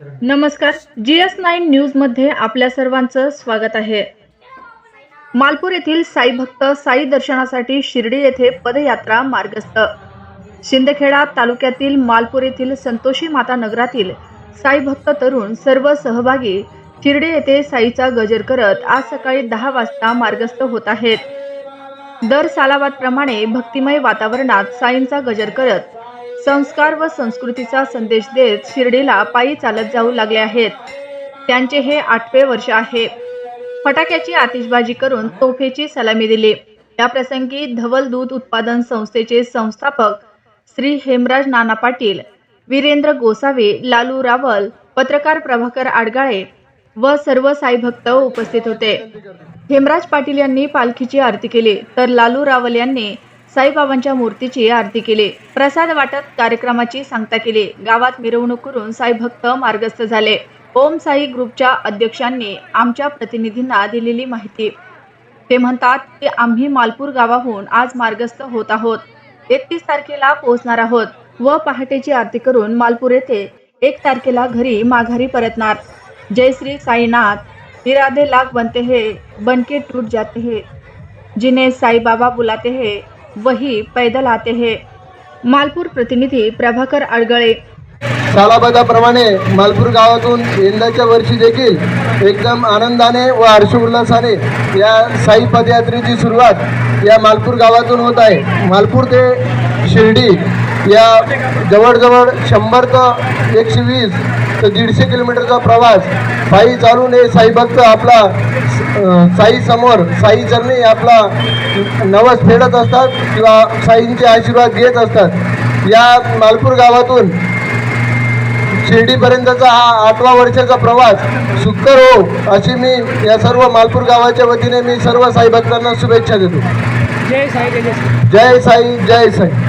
नमस्कार. G S nine न्यूजमध्ये आपल्या सर्वांचं स्वागत आहे. मालपूर येथील साई भक्त साई दर्शनासाठी शिर्डी येथे पदयात्रा मार्गस्थ. शिंदखेडा तालुक्यातील मालपूर येथील संतोषी माता नगरातील साई भक्त तरुण सर्व सहभागी शिर्डी येथे साईचा गजर करत आज सकाळी दहा वाजता मार्गस्थ होत आहेत. दर सालाबादप्रमाणे भक्तिमय वातावरणात साईंचा गजर करत संस्कार व संस्कृतीचा संदेश देत शिर्डीला पायी चालत जाऊ लागले आहेत. त्यांचे हे आठवे वर्ष आहे. फटाक्याची आतिषबाजी करून तोफेची सलामी दिली. या प्रसंगी धवल दूध उत्पादन संस्थेचे संस्थापक श्री हेमराज नाना पाटील वीरेंद्र गोसावे लालू रावल पत्रकार प्रभाकर आडगाळे व सर्व साईभक्त उपस्थित होते. हेमराज पाटील यांनी पालखीची आरती केली. तर लालू रावल यांनी साईबाबांच्या मूर्तीची आरती केली. प्रसाद वाटप कार्यक्रमाची सांगता केली. गावात मिरवणूक करून साई भक्त मार्गस्थ झाले. ओम साई ग्रुपच्या अध्यक्षांनी आमच्या प्रतिनिधींना दिलेली माहिती. ते म्हणतात की आम्ही मालपूर गावाहून आज मार्गस्थ होत आहोत. एकतीस तारखेला पोहोचणार आहोत व पहाटेची आरती करून मालपूर येथे एक तारखेला घरी माघारी परतणार. जय श्री साईनाथ. इरादे लाख बनते हे बनके टूट जाते हे. जिने साईबाबा बुलाते हे वही पैदल आते हैं। मालपूर प्रतिनिधी प्रभाकर अडगळे। सालाबादाप्रमाणे मालपूर गावातून यंदाच्या वर्षी देखील एकदम आनंदाने व हर्षोल्लासाने या साई पदयात्रेची सुरुवात या मालपूर गावातून होत आहे. मालपूर ते शिर्डी या जवळजवळ शंभर तर एकशे वीस तर दीडशे किलोमीटरचा प्रवास पायी चालून हे साईभक्त आपला साई समोर साई चरणी आपला नवस फेडत असतात किंवा साईंचे आशीर्वाद घेत असतात. या मालपूर गावातून शिर्डीपर्यंतचा हा आठवा वर्षाचा प्रवास सुकर हो अशी मी या सर्व मालपूर गावाच्या वतीने मी सर्व साई भक्तांना शुभेच्छा देतो. जय साई जय जय साई जय साई.